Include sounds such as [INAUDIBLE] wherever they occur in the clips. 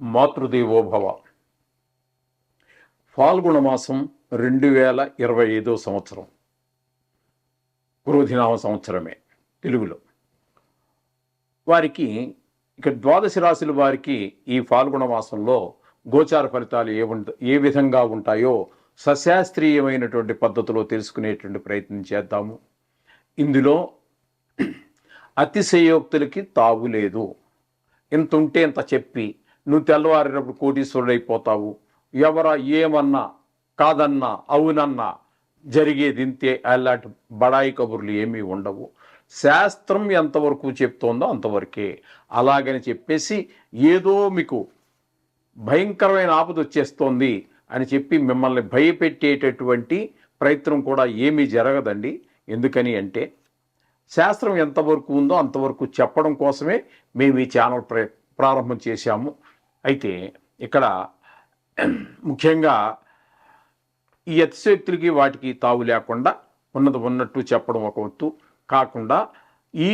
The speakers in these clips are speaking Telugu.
మాతృదేవోభవ ఫాల్గుణ మాసం రెండు వేల ఇరవై ఐదో సంవత్సరం. క్రోధినామ సంవత్సరమే తెలుగులో. వారికి ఇక ద్వాదశ రాశుల వారికి ఈ ఫాల్గుణ మాసంలో గోచార ఫలితాలు ఏ ఏ విధంగా ఉంటాయో సశాస్త్రీయమైనటువంటి పద్ధతిలో తెలుసుకునేటువంటి ప్రయత్నం చేద్దాము. ఇందులో అతిశయోక్తులకి తావు లేదు. ఇంత ఉంటే ఇంత చెప్పి నువ్వు తెల్లవారినప్పుడు కోటీశ్వరుడైపోతావు. ఎవరా ఏమన్నా కాదన్నా అవునన్నా జరిగేది ఇంతే. అలాంటి బడాయి కబుర్లు ఏమీ ఉండవు. శాస్త్రం ఎంతవరకు చెప్తోందో అంతవరకే. అలాగని చెప్పేసి ఏదో మీకు భయంకరమైన ఆపద వచ్చేస్తోంది అని చెప్పి మిమ్మల్ని భయపెట్టేటటువంటి ప్రయత్నం కూడా ఏమీ జరగదండి. ఎందుకని అంటే శాస్త్రం ఎంతవరకు ఉందో అంతవరకు చెప్పడం కోసమే మేము ఈ ఛానల్ ప్రారంభం చేశాము. అయితే ఇక్కడ ముఖ్యంగా ఈ అతిశక్తులకి వాటికి తావు లేకుండా ఉన్నది ఉన్నట్టు చెప్పడం ఒక వంతు కాకుండా ఈ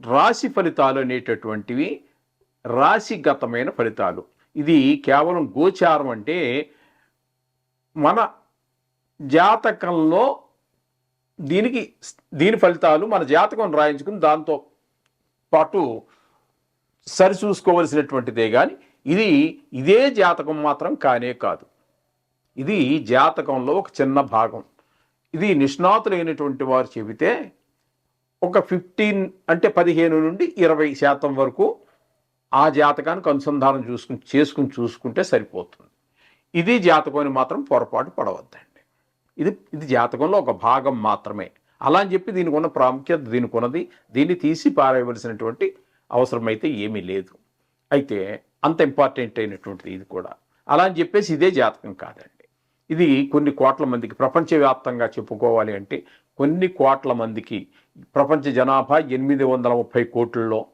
రాశి ఫలితాలు అనేటటువంటివి రాశిగతమైన ఫలితాలు. ఇది కేవలం గోచారం అంటే మన జాతకంలో దీనికి దీని ఫలితాలు మన జాతకం రాయించుకుని దాంతో పాటు సరిచూసుకోవలసినటువంటిదే కానీ ఇది ఇదే జాతకం మాత్రం కానే కాదు. ఇది జాతకంలో ఒక చిన్న భాగం. ఇది నిష్ణాతులైనటువంటి వారు చెబితే ఒక ఫిఫ్టీన్ అంటే పదిహేను నుండి ఇరవై శాతం వరకు ఆ జాతకానికి అనుసంధానం చూసుకుని చేసుకుని చూసుకుంటే సరిపోతుంది. ఇది జాతకం మాత్రం పొరపాటు పడవద్దండి. ఇది ఇది జాతకంలో ఒక భాగం మాత్రమే. అలా అని చెప్పి దీనికి ఉన్న ప్రాముఖ్యత దీనికి ఉన్నది దీన్ని తీసి పారేయవలసినటువంటి అవసరమైతే ఏమీ లేదు. అయితే అంత ఇంపార్టెంట్ అయినటువంటిది ఇది కూడా. అలా అని చెప్పేసి ఇదే జాతకం కాదండి. ఇది కొన్ని కోట్ల మందికి ప్రపంచవ్యాప్తంగా చెప్పుకోవాలి అంటే కొన్ని కోట్ల మందికి ప్రపంచ జనాభా ఎనిమిది వందల ముప్పై కోట్లలో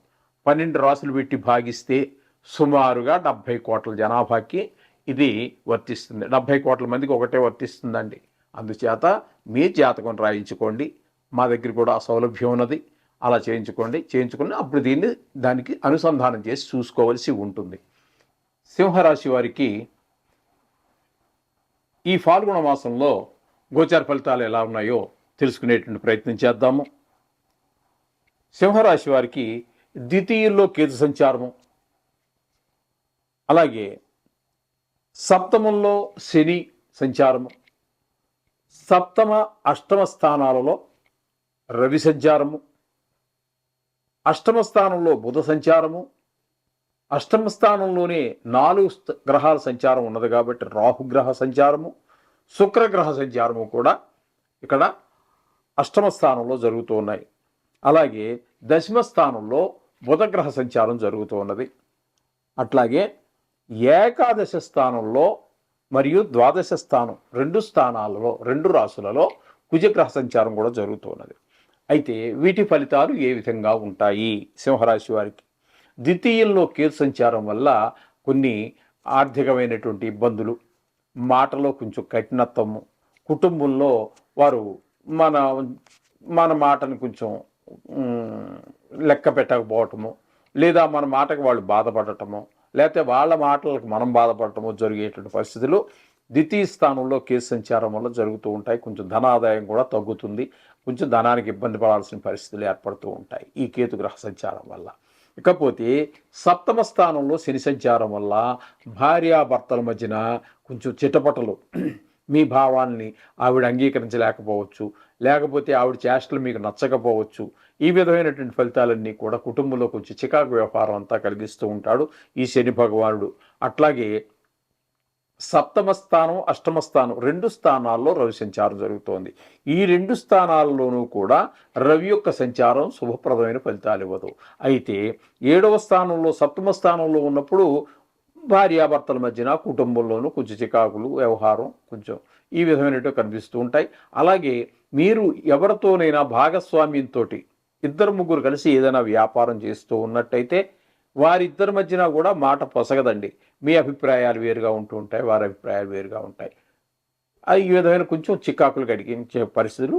పన్నెండు రాసులు పెట్టి భాగిస్తే సుమారుగా డెబ్భై కోట్ల జనాభాకి ఇది వర్తిస్తుంది. డెబ్భై కోట్ల మందికి ఒకటే వర్తిస్తుందండి. అందుచేత మీ జాతకం రాయించుకోండి. మా దగ్గర కూడా సౌలభ్యం ఉన్నది. అలా చేయించుకోండి చేయించుకుని అప్పుడు దీన్ని దానికి అనుసంధానం చేసి చూసుకోవలసి ఉంటుంది. సింహరాశి వారికి ఈ ఫాల్గుణ మాసంలో గోచార ఫలితాలు ఎలా ఉన్నాయో తెలుసుకునేటువంటి ప్రయత్నం చేద్దాము. సింహరాశి వారికి ద్వితీయుల్లో కేతు సంచారము అలాగే సప్తమంలో శని సంచారము సప్తమ అష్టమ స్థానాలలో రవి సంచారము అష్టమ స్థానంలో బుధ సంచారము అష్టమ స్థానంలోనే నాలుగు స్థ- గ్రహాల సంచారం ఉన్నది కాబట్టి రాహుగ్రహ సంచారము శుక్రగ్రహ సంచారము కూడా ఇక్కడ అష్టమ స్థానంలో జరుగుతూ ఉన్నాయి. అలాగే దశమ స్థానంలో బుధగ్రహ సంచారం జరుగుతూ ఉన్నది. అట్లాగే ఏకాదశ స్థానంలో మరియు ద్వాదశ స్థానం రెండు స్థానాలలో రెండు రాసులలో కుజగ్రహ సంచారం కూడా జరుగుతూ ఉన్నది. అయితే వీటి ఫలితాలు ఏ విధంగా ఉంటాయి? సింహరాశి వారికి. ద్వితీయంలో కేతు సంచారం వల్ల కొన్ని ఆర్థికమైనటువంటి ఇబ్బందులు మాటలో కొంచెం కఠినత్వము కుటుంబంలో వారు మన మన మాటను కొంచెం లెక్క పెట్టకపోవటము లేదా మన మాటకు వాళ్ళు బాధపడటము లేకపోతే వాళ్ళ మాటలకు మనం బాధపడటము జరిగేటువంటి పరిస్థితులు ద్వితీయ స్థానంలో కేసు సంచారం వల్ల జరుగుతూ ఉంటాయి. కొంచెం ధనాదాయం కూడా తగ్గుతుంది. కొంచెం ధనానికి ఇబ్బంది పడాల్సిన పరిస్థితులు ఏర్పడుతూ ఉంటాయి ఈ కేతు గ్రహ సంచారం వల్ల. ఇకపోతే సప్తమ స్థానంలో శని సంచారం వల్ల భార్యాభర్తల మధ్యన కొంచెం చిటపటలు [CLEARS THROAT] మీ భావాల్ని ఆవిడ అంగీకరించలేకపోవచ్చు. లేకపోతే ఆవిడ చేష్టలు మీకు నచ్చకపోవచ్చు. ఈ విధమైనటువంటి ఫలితాలన్నీ కూడా కుటుంబంలో కొంచెం చికాకు వ్యవహారం అంతా కలిగిస్తూ ఉంటాడు ఈ శని భగవానుడు. అట్లాగే సప్తమ స్థానం అష్టమ స్థానం రెండు స్థానాల్లో రవి సంచారం జరుగుతోంది. ఈ రెండు స్థానాల్లోనూ కూడా రవి యొక్క సంచారం శుభప్రదమైన ఫలితాలు ఇవ్వదు. అయితే ఏడవ స్థానంలో సప్తమ స్థానంలో ఉన్నప్పుడు భార్యాభర్తల మధ్యన కుటుంబంలోనూ కొంచెం చికాకులు వ్యవహారం కొంచెం ఈ విధమైనట్టు కనిపిస్తూ ఉంటాయి. అలాగే మీరు ఎవరితోనైనా భాగస్వామ్యంతో ఇద్దరు ముగ్గురు కలిసి ఏదైనా వ్యాపారం చేస్తూ ఉన్నట్టయితే వారిద్దరి మధ్యన కూడా మాట పొసగదండి. మీ అభిప్రాయాలు వేరుగా ఉంటూ ఉంటాయి వారి అభిప్రాయాలు వేరుగా ఉంటాయి. అది ఈ విధమైన కొంచెం చికాకులు కడిగించే పరిస్థితులు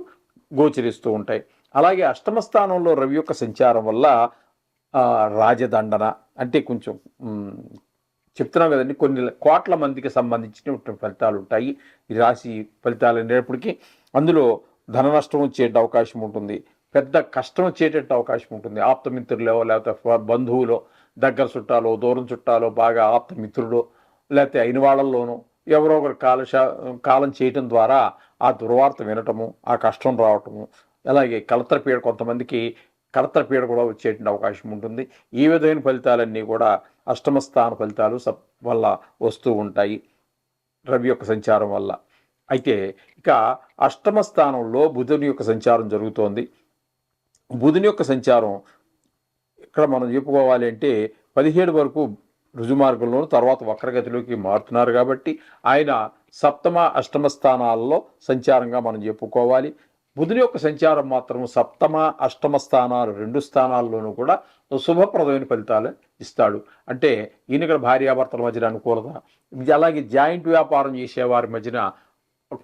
గోచరిస్తూ ఉంటాయి. అలాగే అష్టమ స్థానంలో రవి యొక్క సంచారం వల్ల రాజదండన అంటే కొంచెం చెప్తున్నాం కదండి కొన్ని కోట్ల మందికి సంబంధించిన ఫలితాలు ఉంటాయి. ఈ రాశి ఫలితాలు అనేటప్పటికీ అందులో ధన నష్టం వచ్చేట అవకాశం ఉంటుంది పెద్ద కష్టం వచ్చేటట్టు అవకాశం ఉంటుంది. ఆప్తమిత్రులో లేకపోతే బంధువులో దగ్గర చుట్టాలో దూరం చుట్టాలో బాగా ఆప్తమిత్రుడు లేకపోతే అయిన వాళ్ళల్లోనూ ఎవరో ఒకరు కాలశ కాలం చేయటం ద్వారా ఆ దుర్వార్త వినటము ఆ కష్టం రావటము అలాగే కలత్రపీడ కొంతమందికి కలత్రపీడ కూడా వచ్చేటువంటి అవకాశం ఉంటుంది. ఈ విధమైన ఫలితాలన్నీ కూడా అష్టమ స్థాన ఫలితాలు సప్ వల్ల వస్తూ ఉంటాయి రవి యొక్క సంచారం వల్ల. అయితే ఇక అష్టమ స్థానంలో బుధుని యొక్క సంచారం జరుగుతోంది. బుధుని యొక్క సంచారం ఇక్కడ మనం చెప్పుకోవాలి అంటే పదిహేడు వరకు రుజుమార్గంలోను తర్వాత వక్రగతిలోకి మారుతున్నారు కాబట్టి ఆయన సప్తమ అష్టమ స్థానాలలో సంచారంగా మనం చెప్పుకోవాలి. బుధుని యొక్క సంచారం మాత్రం సప్తమ అష్టమ స్థానాలు రెండు స్థానాల్లోనూ కూడా శుభప్రదమైన ఫలితాలు ఇస్తాడు. అంటే ఈయన ఇక్కడ భార్యాభర్తల మధ్యన అనుకూలత అలాగే జాయింట్ వ్యాపారం చేసేవారి మధ్యన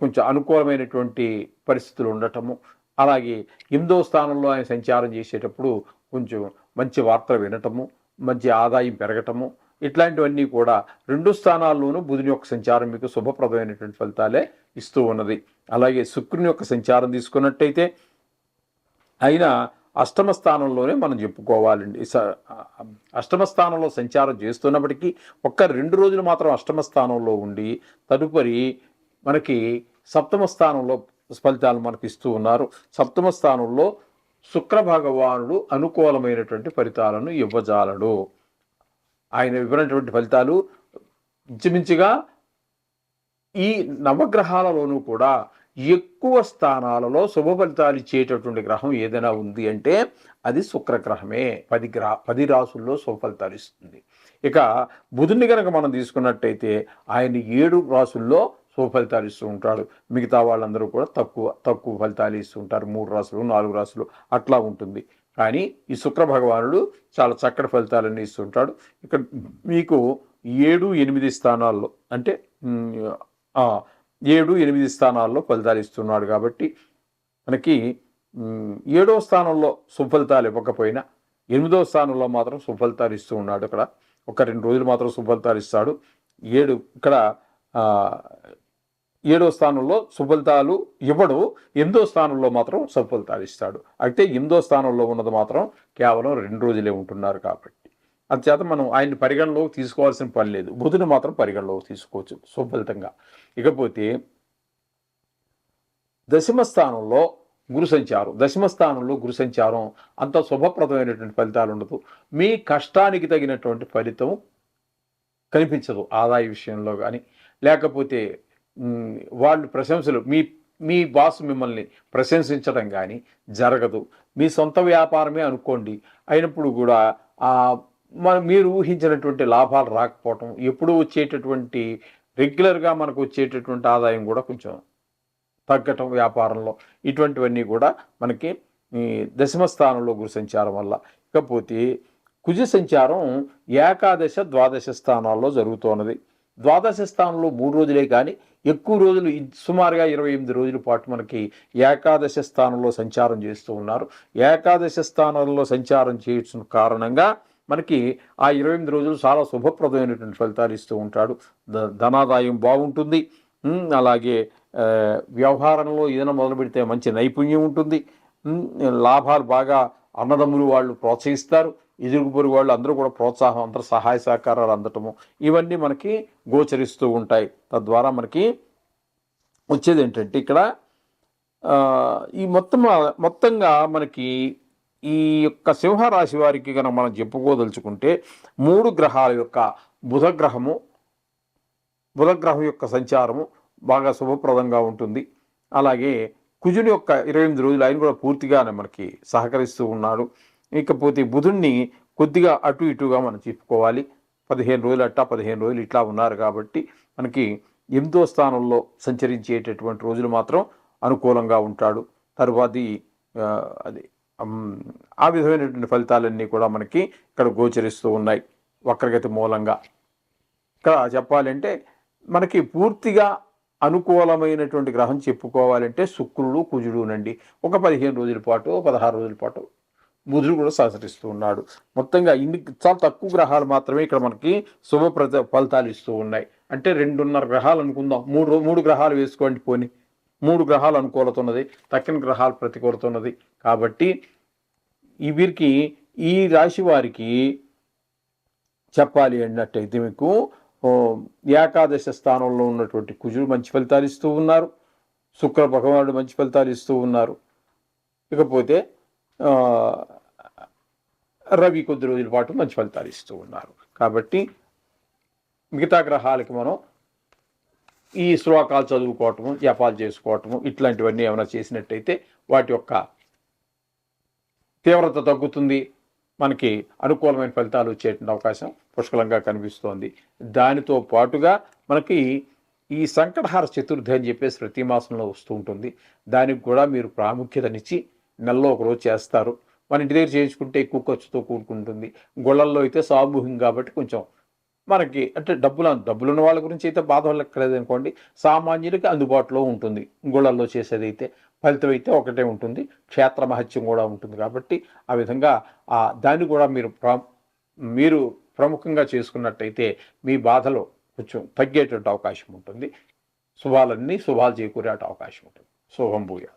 కొంచెం అనుకూలమైనటువంటి పరిస్థితులు ఉండటము అలాగే ఎనిమిదో స్థానంలో ఆయన సంచారం చేసేటప్పుడు కొంచెం మంచి వార్తలు వినటము మంచి ఆదాయం పెరగటము ఇట్లాంటివన్నీ కూడా రెండు స్థానాల్లోనూ బుధుని యొక్క సంచారం మీకు శుభప్రదమైనటువంటి ఫలితాలే ఇస్తూ ఉన్నది. అలాగే శుక్రుని యొక్క సంచారం తీసుకున్నట్టయితే అయినా అష్టమ స్థానంలోనే మనం చెప్పుకోవాలండి. స- అష్టమ స్థానంలో సంచారం చేస్తున్నప్పటికీ ఒక్క రెండు రోజులు మాత్రం అష్టమ స్థానంలో ఉండి తదుపరి మనకి సప్తమ స్థానంలో ఫలితాలు మనకి ఇస్తూ ఉన్నారు. సప్తమ స్థానంలో శుక్ర భగవానుడు అనుకూలమైనటువంటి ఫలితాలను ఇవ్వజాలడు. ఆయన ఇవ్వనటువంటి ఫలితాలు ఇంచుమించుగా ఈ నవగ్రహాలలోనూ కూడా ఎక్కువ స్థానాలలో శుభ ఫలితాలు ఇచ్చేటటువంటి గ్రహం ఏదైనా ఉంది అంటే అది శుక్రగ్రహమే. పది గ్రహ పది రాసుల్లో శుభ ఫలితాలు ఇస్తుంది. ఇక బుధుని కనుక మనం తీసుకున్నట్టయితే ఆయన ఏడు రాసుల్లో శుభ ఫలితాలు ఇస్తూ ఉంటాడు. మిగతా వాళ్ళందరూ కూడా తక్కువ తక్కువ ఫలితాలు ఇస్తూ ఉంటారు. మూడు రాసులు నాలుగు రాసులు అట్లా ఉంటుంది. కానీ ఈ శుక్ర భగవానుడు చాలా చక్కటి ఫలితాలన్నీ ఇస్తుంటాడు ఇక్కడ మీకు ఏడు ఎనిమిది స్థానాల్లో అంటే ఏడు ఎనిమిది స్థానాల్లో ఫలితాలు ఇస్తున్నాడు కాబట్టి మనకి ఏడో స్థానంలో సుఫలితాలు ఇవ్వకపోయినా ఎనిమిదో స్థానంలో మాత్రం సుఫలితాలు ఇస్తూ ఉన్నాడు ఇక్కడ. ఒక రెండు రోజులు మాత్రం సుఫలితాలు ఇస్తాడు. ఏడు ఇక్కడ ఏడో స్థానంలో సుఫలితాలు ఇవ్వడు ఎనిమిదో స్థానంలో మాత్రం సఫలితాలు ఇస్తాడు. అయితే ఎనిమిదో స్థానంలో ఉన్నది మాత్రం కేవలం రెండు రోజులే ఉంటున్నారు కాబట్టి. అందుచేత మనం ఆయన్ని పరిగణలోకి తీసుకోవాల్సిన పని లేదు. బుధుని మాత్రం పరిగణలోకి తీసుకోవచ్చు సుఫలితంగా. ఇకపోతే దశమ స్థానంలో గురు సంచారం దశమ స్థానంలో గురు సంచారం అంత శుభప్రదమైనటువంటి ఫలితాలు ఉండదు. మీ కష్టానికి తగినటువంటి ఫలితం కనిపించదు ఆదాయ విషయంలో కానీ లేకపోతే వాళ్ళు ప్రశంసలు. మీ మీ బాస్ మిమ్మల్ని ప్రశంసించడం కానీ జరగదు. మీ సొంత వ్యాపారమే అనుకోండి. అయినప్పుడు కూడా మన మీరు ఊహించినటువంటి లాభాలు రాకపోవటం ఎప్పుడు వచ్చేటటువంటి రెగ్యులర్గా మనకు వచ్చేటటువంటి ఆదాయం కూడా కొంచెం తగ్గటం వ్యాపారంలో. ఇటువంటివన్నీ కూడా మనకి దశమ స్థానంలో గురు సంచారం వల్ల. ఇకపోతే కుజ సంచారం ఏకాదశ ద్వాదశ స్థానాల్లో జరుగుతున్నది. ద్వాదశ స్థానంలో మూడు రోజులే కానీ ఎక్కువ రోజులు సుమారుగా ఇరవై ఎనిమిది రోజుల పాటు మనకి ఏకాదశ స్థానంలో సంచారం చేస్తూ ఉన్నారు. ఏకాదశ స్థానంలో సంచారం చేయడం కారణంగా మనకి ఆ ఇరవై ఎనిమిది రోజులు చాలా శుభప్రదమైనటువంటి ఫలితాలు ఇస్తూ ఉంటాడు. ద- ధనాదాయం బాగుంటుంది. అలాగే వ్యవహారంలో ఏదైనా మొదలు పెడితే మంచి నైపుణ్యం ఉంటుంది. లాభాలు బాగా అన్నదమ్ములు వాళ్ళు ప్రోత్సహిస్తారు. ఎదురుగు పొరుగు వాళ్ళు అందరూ కూడా ప్రోత్సాహం అందరూ సహాయ సహకారాలు అందటము ఇవన్నీ మనకి గోచరిస్తూ ఉంటాయి. తద్వారా మనకి వచ్చేది ఏంటంటే ఇక్కడ ఈ మొత్తం మొత్తంగా మనకి ఈ యొక్క సింహరాశి వారికి కనుక మనం చెప్పుకోదలుచుకుంటే మూడు గ్రహాల యొక్క బుధగ్రహము బుధగ్రహం యొక్క సంచారము బాగా శుభప్రదంగా ఉంటుంది. అలాగే కుజుని యొక్క ఇరవై ఎనిమిది రోజులు ఆయన కూడా పూర్తిగానే మనకి సహకరిస్తూ ఉన్నాడు. ఇకపోతే బుధుణ్ణి కొద్దిగా అటు ఇటుగా మనం చెప్పుకోవాలి. పదిహేను రోజులు అట్టా పదిహేను రోజులు ఇట్లా ఉన్నారు కాబట్టి మనకి ఎనిమిదో స్థానంలో సంచరించేటటువంటి రోజులు మాత్రం అనుకూలంగా ఉంటాడు. తరువాతి అది ఆ విధమైనటువంటి ఫలితాలన్నీ కూడా మనకి ఇక్కడ గోచరిస్తూ ఉన్నాయి వక్రగతి మూలంగా. ఇక్కడ చెప్పాలంటే మనకి పూర్తిగా అనుకూలమైనటువంటి గ్రహం చెప్పుకోవాలంటే శుక్రుడు కుజుడునండి ఒక పదిహేను రోజుల పాటు పదహారు రోజుల పాటు బుధుడు కూడా సహకరిస్తూ ఉన్నాడు. మొత్తంగా ఇన్ని చాలా తక్కువ గ్రహాలు మాత్రమే ఇక్కడ మనకి శుభప్రద ఫలితాలు ఇస్తూ ఉన్నాయి. అంటే రెండున్నర గ్రహాలు అనుకుందాం. మూడు మూడు గ్రహాలు వేసుకోండి పోని. మూడు గ్రహాలు అనుకూలత ఉన్నది. తక్కిన గ్రహాలు ప్రతికూలత ఉన్నది. కాబట్టి ఈ వీరికి ఈ రాశి వారికి చెప్పాలి అన్నట్టయితే మీకు ఏకాదశ స్థానంలో ఉన్నటువంటి కుజుడు మంచి ఫలితాలు ఇస్తూ ఉన్నారు. శుక్ర భగవానుడు మంచి ఫలితాలు ఇస్తూ ఉన్నారు. ఇకపోతే రవి కొద్ది రోజుల పాటు మంచి ఫలితాలు ఇస్తూ ఉన్నారు. కాబట్టి మిగతా గ్రహాలకి మనం ఈ శ్లోకాలు చదువుకోవటము జపాలు చేసుకోవటము ఇట్లాంటివన్నీ ఏమైనా చేసినట్టయితే వాటి యొక్క తీవ్రత తగ్గుతుంది. మనకి అనుకూలమైన ఫలితాలు వచ్చేటువంటి అవకాశం పుష్కలంగా కనిపిస్తోంది. దానితో పాటుగా మనకి ఈ సంకటహార చతుర్థి అని చెప్పేసి ప్రతి మాసంలో వస్తూ ఉంటుంది. దానికి కూడా మీరు ప్రాముఖ్యతనిచ్చి నెలలో ఒక రోజు చేస్తారు. మన ఇంటి దగ్గర చేయించుకుంటే ఎక్కువ ఖర్చుతో కూడుకుంటుంది. గొళ్ళల్లో అయితే సామూహికం కాబట్టి కొంచెం మనకి అంటే డబ్బులు డబ్బులు ఉన్న వాళ్ళ గురించి అయితే బాధ లెక్కలేదు అనుకోండి సామాన్యుడికి అందుబాటులో ఉంటుంది. గుళ్ళల్లో చేసేదైతే ఫలితం అయితే ఒకటే ఉంటుంది. క్షేత్ర మహత్యం కూడా ఉంటుంది కాబట్టి ఆ విధంగా ఆ దాన్ని కూడా మీరు ప్రా మీరు ప్రముఖంగా చేసుకున్నట్టయితే మీ బాధలో కొంచెం తగ్గేటువంటి అవకాశం ఉంటుంది. శుభాలన్నీ శుభాలు చేకూరే అవకాశం ఉంటుంది. శుభం భూయా.